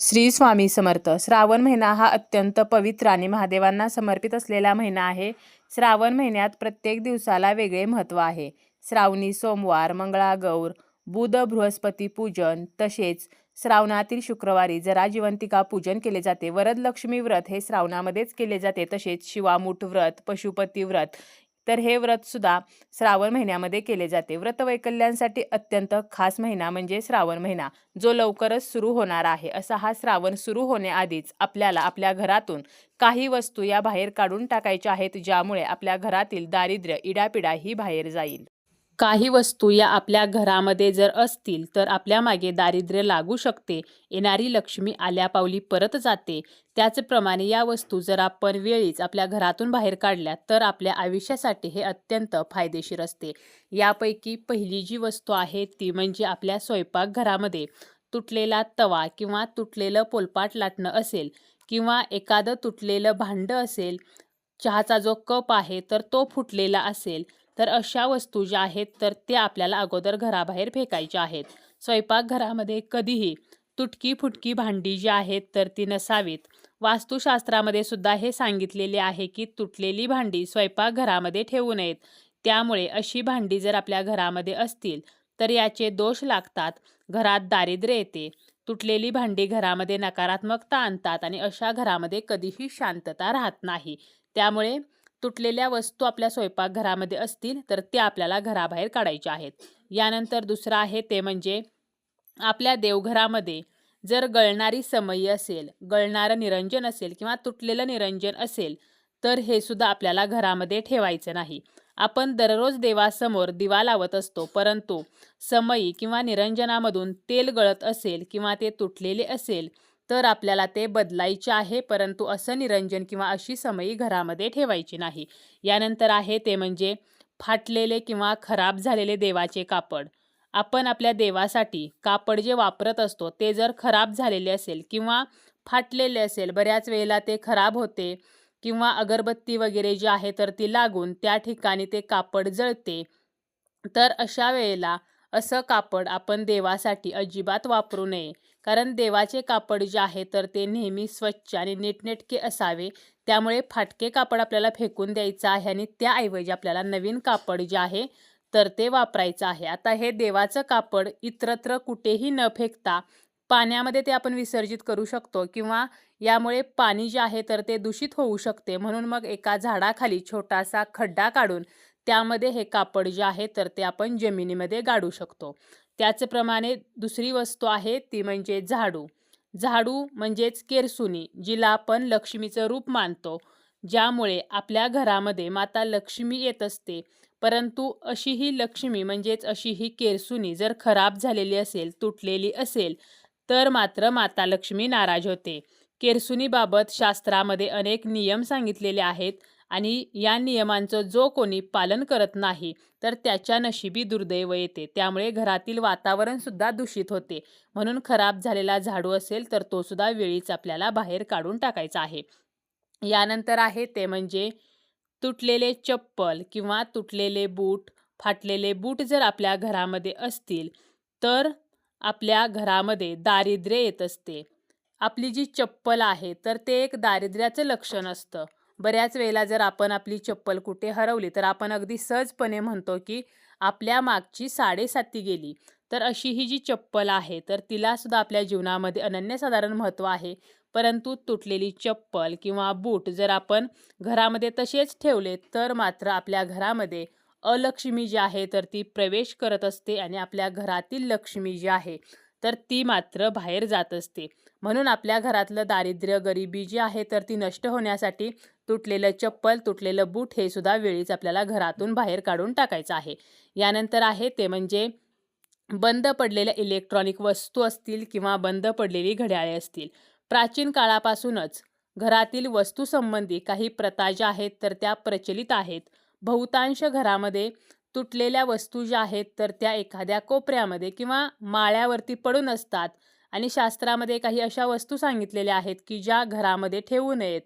श्री स्वामी समर्थ. श्रावण महिना हा अत्यंत पवित्र आणि महादेवांना समर्पित असलेला महिना आहे. श्रावण महिन्यात प्रत्येक दिवसाला वेगळे महत्त्व आहे. श्रावणी सोमवार मंगळागौर बुध बृहस्पती पूजन तसेच श्रावणातील शुक्रवारी जरा जिवंतिका पूजन केले जाते. वरदलक्ष्मी व्रत हे श्रावणामध्येच केले जाते. तसेच शिवामूठ व्रत पशुपती व्रत तर हे व्रतसुद्धा श्रावण महिन्यामध्ये केले जाते. व्रतवैकल्यांसाठी अत्यंत खास महिना म्हणजे श्रावण महिना जो लवकरच सुरू होणार आहे. असा हा श्रावण सुरू होण्याआधीच आपल्याला आपल्या घरातून काही वस्तू या बाहेर काढून टाकायच्या आहेत ज्यामुळे आपल्या घरातील दारिद्र्य इडापिडा ही बाहेर जाईल. काही वस्तू या आपल्या घरामध्ये जर असतील तर आपल्या मागे दारिद्र्य लागू शकते. येणारी लक्ष्मी आल्यापावली परत जाते. त्याचप्रमाणे या वस्तू जर आपण वेळीच आपल्या घरातून बाहेर काढल्या तर आपल्या आयुष्यासाठी हे अत्यंत फायदेशीर असते. यापैकी पहिली जी वस्तू आहे ती म्हणजे आपल्या स्वयंपाकघरामध्ये तुटलेला तवा किंवा तुटलेलं पोलपाट लाटणं असेल किंवा एखादं तुटलेलं भांडं असेल चहाचा जो कप आहे तर तो फुटलेला असेल तर अशा वस्तू ज्या आहेत तर त्या आपल्याला अगोदर घराबाहेर फेकायच्या आहेत. स्वयंपाकघरामध्ये कधीही तुटकी फुटकी भांडी जी आहेत तर ती नसावीत. वास्तुशास्त्रामध्ये सुद्धा हे सांगितलेले आहे की तुटलेली भांडी स्वयंपाकघरामध्ये ठेवू नयेत. त्यामुळे अशी भांडी जर आपल्या घरामध्ये असतील तर याचे दोष लागतात. घरात दारिद्र्य येते. तुटलेली भांडी घरामध्ये नकारात्मकता आणतात आणि अशा घरामध्ये कधीही शांतता राहत नाही. त्यामुळे तुटलेल्या वस्तू आपल्या स्वयंपाकघरामध्ये असतील तर त्या आपल्याला घराबाहेर काढायच्या आहेत. यानंतर दुसरं आहे ते म्हणजे आपल्या देवघरामध्ये जर गळणारी समयी असेल गळणारं निरंजन असेल किंवा तुटलेलं निरंजन असेल तर हे सुद्धा आपल्याला घरामध्ये ठेवायचं नाही. आपण दररोज देवासमोर दिवा लावत असतो परंतु समयी किंवा निरंजनामधून तेल गळत असेल किंवा ते तुटलेले असेल तर आपल्याला ते बदलायचे आहे परंतु असं निरंजन किंवा अशी समयी घरामध्ये ठेवायची नाही. यानंतर आहे ते म्हणजे फाटलेले किंवा खराब झालेले देवाचे कापड. आपण आपल्या देवासाठी कापड जे वापरत असतो ते जर खराब झालेले असेल किंवा फाटलेले असेल बऱ्याच वेळेला ते खराब होते किंवा अगरबत्ती वगैरे जी आहे तर ती लागून त्या ठिकाणी ते कापड जळते. तर अशा वेळेला असं कापड आपण देवासाठी अजिबात वापरू नये. कारण देवाचे कापड जे आहे तर ते नेहमी स्वच्छ आणि नीटनेटके असावे. त्यामुळे फाटके कापड आपल्याला फेकून द्यायचं आहे आणि त्याऐवजी आपल्याला नवीन कापड जे आहे तर ते वापरायचं आहे. आता हे देवाचं कापड इतरत्र कुठेही न फेकता पाण्यामध्ये ते आपण विसर्जित करू शकतो किंवा यामुळे पाणी जे आहे तर ते दूषित होऊ शकते. म्हणून मग एका झाडाखाली छोटासा खड्डा काढून त्यामध्ये हे कापड जे आहे तर ते आपण जमिनीमध्ये गाडू शकतो. त्याचप्रमाणे दुसरी वस्तू आहे ती म्हणजे झाडू. झाडू म्हणजेच केरसुनी जिला आपण लक्ष्मीचं रूप मानतो ज्यामुळे आपल्या घरामध्ये माता लक्ष्मी येत असते. परंतु अशी ही लक्ष्मी म्हणजेच अशी ही केरसुनी जर खराब झालेली असेल तुटलेली असेल तर मात्र माता लक्ष्मी नाराज होते. केरसुनीबाबत शास्त्रामध्ये अनेक नियम सांगितलेले आहेत. आणि या नियमांचं जो कोणी पालन करत नाही तर त्याच्या नशिबी दुर्दैव येते. त्यामुळे घरातील वातावरणसुद्धा दूषित होते. म्हणून खराब झालेला झाडू असेल तर तोसुद्धा वेळीच आपल्याला बाहेर काढून टाकायचा आहे. यानंतर आहे ते म्हणजे तुटलेले चप्पल किंवा तुटलेले बूट फाटलेले बूट जर आपल्या घरामध्ये असतील तर आपल्या घरामध्ये दारिद्र्य येत असते. आपली जी चप्पल आहे तर ते एक दारिद्र्याचं लक्षण असतं. बऱ्याच वेळेला जर आपण आपली चप्पल कुठे हरवली तर आपण अगदी सहजपणे म्हणतो की आपल्या मागची साडेसाती गेली. तर अशी ही जी चप्पल आहे तर तिलासुद्धा आपल्या जीवनामध्ये अनन्यसाधारण महत्त्व आहे. परंतु तुटलेली चप्पल किंवा बूट जर आपण घरामध्ये तसेच ठेवले तर मात्र आपल्या घरामध्ये अलक्ष्मी जी आहे तर ती प्रवेश करत असते आणि आपल्या घरातील लक्ष्मी जी आहे तर ती मात्र बाहेर जात असते. म्हणून आपल्या घरातलं दारिद्र्य गरिबी जी आहे तर ती नष्ट होण्यासाठी तुटलेलं चप्पल तुटलेलं बूट हे सुद्धा वेळीच आपल्याला घरातून बाहेर काढून टाकायचं आहे. यानंतर आहे ते म्हणजे बंद पडलेल्या इलेक्ट्रॉनिक वस्तू असतील किंवा बंद पडलेली घड्याळे असतील. प्राचीन काळापासूनच घरातील वस्तूसंबंधी काही प्रथा ज्या आहेत तर त्या प्रचलित आहेत. बहुतांश घरामध्ये तुटलेल्या वस्तू ज्या आहेत तर त्या एखाद्या कोपऱ्यामध्ये किंवा माळ्यावरती पडून असतात. आणि शास्त्रामध्ये काही अशा वस्तू सांगितलेल्या आहेत की ज्या घरामध्ये ठेवू नयेत.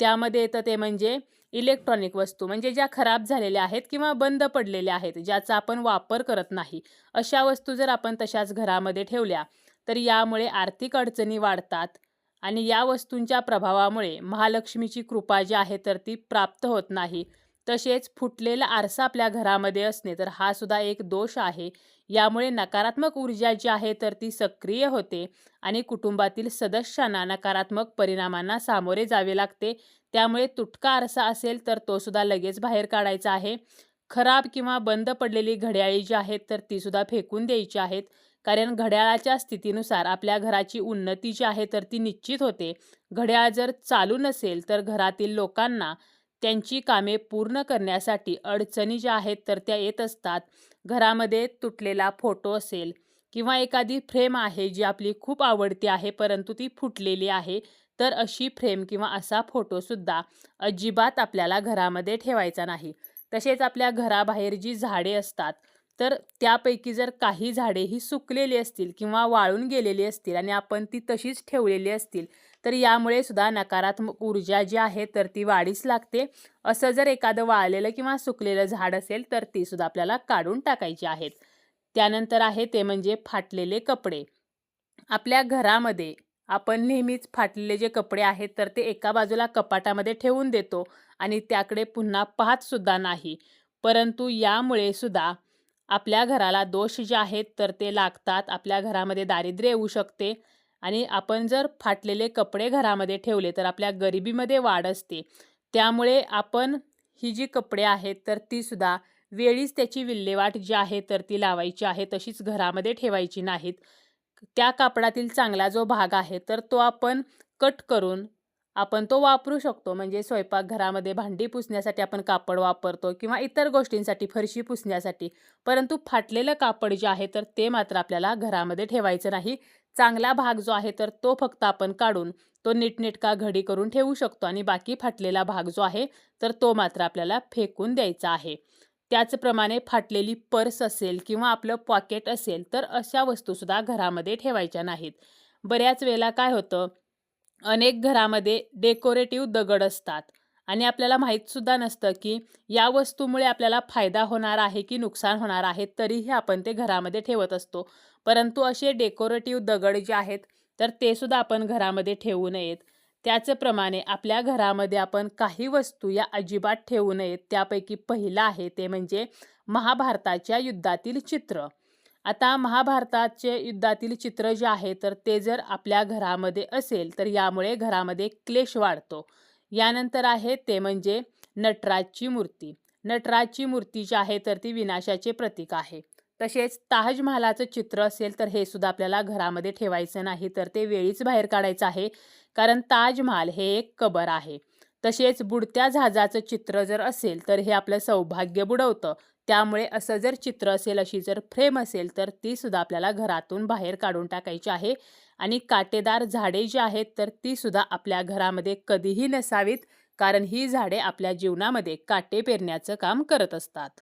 त्यामध्ये येतं ते म्हणजे इलेक्ट्रॉनिक वस्तू म्हणजे ज्या खराब झालेल्या आहेत किंवा बंद पडलेल्या आहेत ज्याचा आपण वापर करत नाही. अशा वस्तू जर आपण तशाच घरामध्ये ठेवल्या तर यामुळे आर्थिक अडचणी वाढतात. आणि या वस्तूंच्या प्रभावामुळे महालक्ष्मीची कृपा जी आहे तर ती प्राप्त होत नाही. तसेच फुटलेला आरसा आपल्या घरामध्ये असणे तर हा सुद्धा एक दोष आहे. यामुळे नकारात्मक ऊर्जा जी आहे तर ती सक्रिय होते आणि कुटुंबातील सदस्यांना नकारात्मक परिणामांना सामोरे जावे लागते. त्यामुळे तुटका आरसा असेल तर तो सुद्धा लगेच बाहेर काढायचा आहे. खराब किंवा बंद पडलेली घड्याळी जी आहेत तर ती सुद्धा फेकून द्यायची आहेत. कारण घड्याळाच्या स्थितीनुसार आपल्या घराची उन्नती जी आहे तर ती निश्चित होते. घड्याळ जर चालू नसेल तर घरातील लोकांना त्यांची कामे पूर्ण करण्यासाठी अडचणी ज्या आहेत तर त्या येत असतात. घरामध्ये तुटलेला फोटो असेल किंवा एखादी फ्रेम आहे जी आपली खूप आवडती आहे परंतु ती फुटलेली आहे तर अशी फ्रेम किंवा असा फोटोसुद्धा अजिबात आपल्याला घरामध्ये ठेवायचा नाही. तसेच आपल्या घराबाहेर जी झाडे असतात तर त्यापैकी जर काही झाडे ही सुकलेली असतील किंवा वाळून गेलेली असतील आणि आपण ती तशीच ठेवलेली असतील तर यामुळे सुद्धा नकारात्मक ऊर्जा जी आहे तर ती वाढीस लागते. असं जर एखादं वाळलेलं किंवा सुकलेलं झाड असेल तर ती सुद्धा आपल्याला काढून टाकायची आहेत. त्यानंतर आहे ते म्हणजे फाटलेले कपडे. आपल्या घरामध्ये आपण नेहमीच फाटलेले जे कपडे आहेत तर ते एका बाजूला कपाटामध्ये ठेवून देतो आणि त्याकडे पुन्हा पाहत सुद्धा नाही. परंतु यामुळे सुद्धा आपल्या घराला दोष जे आहेत तर ते लागतात. आपल्या घरामध्ये दारिद्र्य येऊ शकते. आणि आपण जर फाटलेले कपडे घरामध्ये ठेवले तर आपल्या गरिबीमध्ये वाढ असते. त्यामुळे आपण ही जी कपडे आहेत तर तीसुद्धा वेळीच त्याची विल्हेवाट जी आहे तर ती लावायची आहे. तशीच घरामध्ये ठेवायची नाहीत. त्या कापडातील चांगला जो भाग आहे तर तो आपण कट करून आपण तो वापरू शकतो. म्हणजे स्वयंपाकघरामध्ये भांडी पुसण्यासाठी आपण कापड वापरतो किंवा इतर गोष्टींसाठी फरशी पुसण्यासाठी. परंतु फाटलेलं कापड जे आहे तर ते मात्र आपल्याला घरामध्ये ठेवायचं नाही. चांगला भाग जो आहे तर तो फक्त आपण काढून तो नीटनेटका घडी करून ठेवू शकतो आणि बाकी फाटलेला भाग जो आहे तर तो मात्र आपल्याला फेकून द्यायचा आहे. त्याचप्रमाणे फाटलेली पर्स असेल किंवा आपलं पॉकेट असेल तर अशा वस्तूसुद्धा घरामध्ये ठेवायच्या नाहीत. बऱ्याच वेळेला काय होतं अनेक घरामध्ये डेकोरेटिव्ह दगड असतात. आणि आपल्याला माहीतसुद्धा नसतं की या वस्तूमुळे आपल्याला फायदा होणार आहे की नुकसान होणार आहे तरीही आपण ते घरामध्ये ठेवत असतो. परंतु असे डेकोरेटिव्ह दगड जे आहेत तर ते सुद्धा आपण घरामध्ये ठेवू नयेत. त्याचप्रमाणे आपल्या घरामध्ये आपण काही वस्तू या अजिबात ठेवू नयेत. त्यापैकी पहिलं आहे ते म्हणजे महाभारताच्या युद्धातील चित्र. आता महाभारताचे युद्धातील चित्र जे आहे तर ते जर आपल्या घरामध्ये असेल तर यामुळे घरामध्ये क्लेश वाढतो. यानंतर आहे ते म्हणजे नटराजची मूर्ती. नटराजची मूर्ती जी आहे तर ती विनाशाचे प्रतीक आहे. तसेच ताजमहालाचं चित्र असेल तर हे सुद्धा आपल्याला घरामध्ये ठेवायचं नाही तर ते वेळीच बाहेर काढायचं आहे. कारण ताजमहाल हे एक कबर आहे. तसेच बुडत्या जहाजाचं चित्र जर असेल तर हे आपलं सौभाग्य बुडवतं. त्यामुळे असं जर चित्र असेल अशी जर फ्रेम असेल तर ती सुद्धा आपल्याला घरातून बाहेर काढून टाकायची आहे. आणि काटेदार झाडे जी आहेत तर ती सुद्धा आपल्या घरामध्ये कधीही नसावीत कारण ही झाडे आपल्या जीवनामध्ये काटे पेरण्याचं काम करत असतात.